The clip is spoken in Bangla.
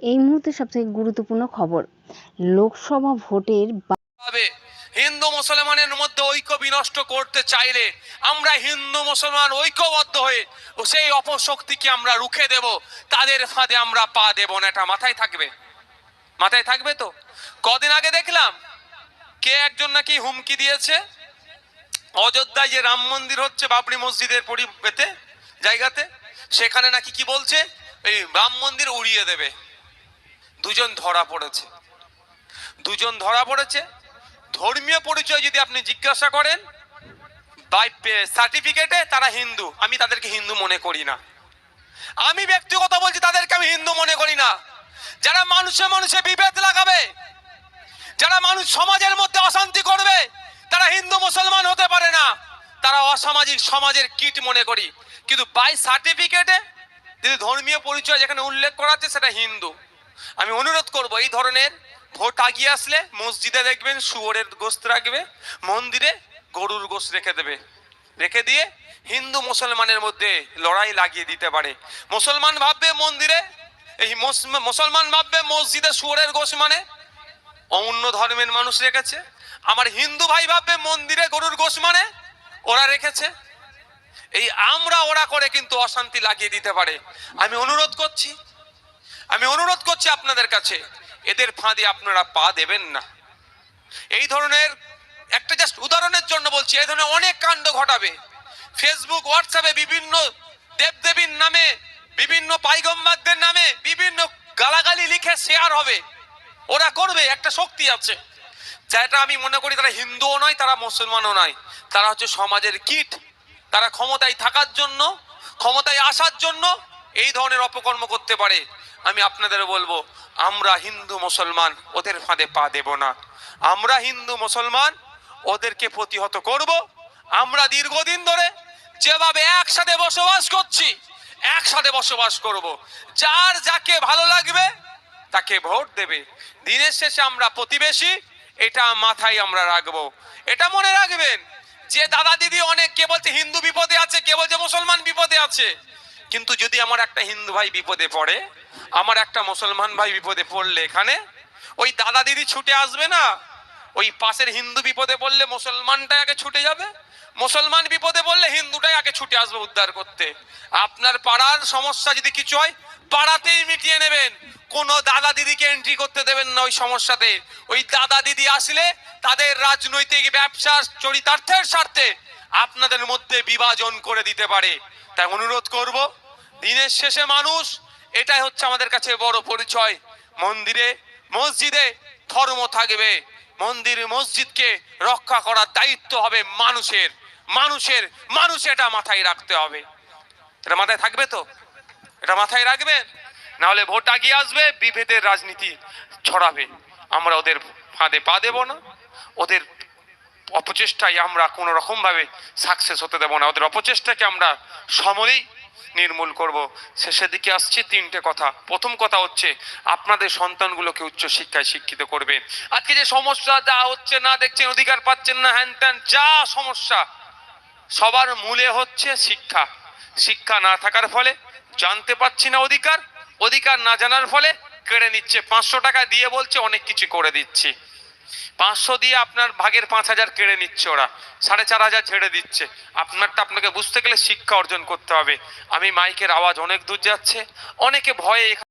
এই মুহূর্তে সবথেকে গুরুত্বপূর্ণ খবর। লোকসভা ভোটের হিন্দু মুসলমানের মধ্যে ঐক্য বিনষ্ট করতে চাইলে আমরা হিন্দু মুসলমান ঐক্যবদ্ধ হয়ে সেই অপশক্তিকে আমরা রুখে দেব। তাদের ফাঁদে আমরা পা দেব না। এটা মাথায় থাকবে? মাথায় থাকবে তো? কদিন আগে দেখলাম কে একজন নাকি হুমকি দিয়েছে? অযোধ্যায় যে রাম মন্দির হচ্ছে বাবরি মসজিদের পরিবেতে, জায়গাতে, সেখানে নাকি কি বলছে? এই রাম মন্দির উড়িয়ে দেবে। দুজন ধরা পড়েছে। দুজন ধরা পড়েছে। ধর্মীয় পরিচয় যদি আপনি জিজ্ঞাসা করেন বাই সার্টিফিকেটে তারা হিন্দু। আমি তাদেরকে হিন্দু মনে করি না। আমি ব্যক্তিগত বলছি, তাদেরকে আমি হিন্দু মনে করি না। যারা মানুষে মানুষে বিভেদ লাগাবে, যারা মানুষ সমাজের মধ্যে অশান্তি করবে, তারা হিন্দু মুসলমান হতে পারে না। তারা অসামাজিক সমাজের কিট মনে করি। কিন্তু বাই সার্টিফিকেটে যদি ধর্মীয় পরিচয় যেখানে উল্লেখ করা আছে, সেটা হিন্দু। আমি অনুরোধ করব, এই ধরনের ভোট আগিয়ে আসলে মসজিদে দেখবেন শুয়োরের গোস্ত রাখবে, মন্দিরে গরুর গোস্ত রেখে দেবে। রেখে দিয়ে হিন্দু মুসলমানের মধ্যে লড়াই লাগিয়ে দিতে পারে। মুসলমান ভাববে মন্দিরে, এই মুসলমান ভাববে মসজিদে শুয়োরের গোস্ত মানে অন্য ধর্মের মানুষ রেখেছে। আমার হিন্দু ভাই ভাববে মন্দিরে গরুর গোশ মানে ওরা রেখেছে। এই আমরা ওরা করে কিন্তু অশান্তি লাগিয়ে দিতে পারে। আমি অনুরোধ করছি আমি অনুরোধ করছি আপনাদের কাছে, এদের ফাঁদে আপনারা পা দেবেন না। এই ধরনের, একটা জাস্ট উদাহরণের জন্য বলছি, এই ধরনের অনেক কাণ্ড ঘটাবে। ফেসবুক হোয়াটসঅ্যাপে বিভিন্ন দেবদেবীর নামে, বিভিন্ন পাইগম্বারদের নামে বিভিন্ন গালাগালি লিখে শেয়ার হবে। ওরা করবে, একটা শক্তি আছে। যেটা আমি মনে করি তারা হিন্দুও নয়, তারা মুসলমানও নয়। তারা হচ্ছে সমাজের কীট। তারা ক্ষমতায় থাকার জন্য, ক্ষমতায় আসার জন্য এই ধরনের অপকর্ম করতে পারে। আমি আপনাদের বলব, আমরা হিন্দু মুসলমান, ওদের ফাঁদে পা দেব না। আমরা হিন্দু মুসলমান, ওদেরকে প্রতিহত করব। আমরা দীর্ঘদিন ধরে যেভাবে একসাথে বসবাস করছি, একসাথে বসবাস করব। যার যাকে ভালো লাগবে, তাকে ভোট দেবে। দিনের শেষে আমরা প্রতিবেশী, এটা মাথায় আমরা রাখব। এটা মনে রাখবেন, যে দাদা দিদি অনেক, কে বলছে হিন্দু বিপদে আছে, কে বলছে মুসলমান বিপদে আছে। কিন্তু যদি আমার একটা হিন্দু ভাই বিপদে পড়ে আমার একটা মুসলমান ভাই বিপদে পড়লে এখানে, ওই দাদা দিদি ছুটে আসবে না? ওই পাশের হিন্দু বিপদে পড়লে মুসলমানটাই আগে ছুটে যাবে? মুসলমান বিপদে পড়লে হিন্দুটাই আগে ছুটে আসবে উদ্ধার করতে। আপনার পাড়ার সমস্যা যদি কিছু হয়, পাড়াতেই মিটিয়ে নেবেন। কোনো দাদা দিদিকে এন্ট্রি করতে দেবেন না ওই সমস্যাতে। ওই দাদা দিদি আসলে তাদের রাজনৈতিক ব্যবসার চরিতার্থের স্বার্থে আপনাদের মধ্যে বিভাজন করে দিতে পারে। তাই অনুরোধ করব, দিনের শেষে মানুষ এটাই হচ্ছে আমাদের কাছে বড় পরিচয়। মন্দিরে, মসজিদে ধর্ম থাকবে। মন্দির, মসজিদকে রক্ষা করার দায়িত্ব হবে মানুষের। মানুষের, মানুষ এটা মাথায় রাখতে হবে। এটা মাথায় থাকবে তো? এটা মাথায় রাখবেন নাহলে ভোট আগিয়ে আসবে, বিভেদের রাজনীতি ছড়াবে। আমরা ওদের ফাঁদে পা দেব না। ওদের অপচেষ্টায় আমরা কোনো রকমভাবে সাকসেস হতে দেব না। ওদের অপচেষ্টাকে আমরা সমরেই নির্মূল করব। শেষের দিকে আসছে তিনটে কথা। প্রথম কথা হচ্ছে, আপনাদের সন্তানগুলোকে উচ্চ শিক্ষায় শিক্ষিত করবেন আজকে যে সমস্যা, যা হচ্ছে, না দেখছেন, অধিকার পাচ্ছেন না, হ্যান ত্যান, যা সমস্যা, সবার মূলে হচ্ছে শিক্ষা। শিক্ষা না থাকার ফলে জানতে পারছি না অধিকার অধিকার না জানার ফলে কেড়ে নিচ্ছে। পাঁচশো টাকা দিয়ে বলছে, অনেক কিছু করে দিচ্ছি। পাঁচশো দিয়ে আপনার ভাগের পাঁচ হাজার কেড়ে নিচ্ছে ওরা। সাড়ে চার হাজার ছেড়ে দিচ্ছে। আপনারটা আপনাকে বুঝতে গেলে শিক্ষা অর্জন করতে হবে। আমি মাইকের আওয়াজ অনেক দূর যাচ্ছে। অনেকে ভয়ে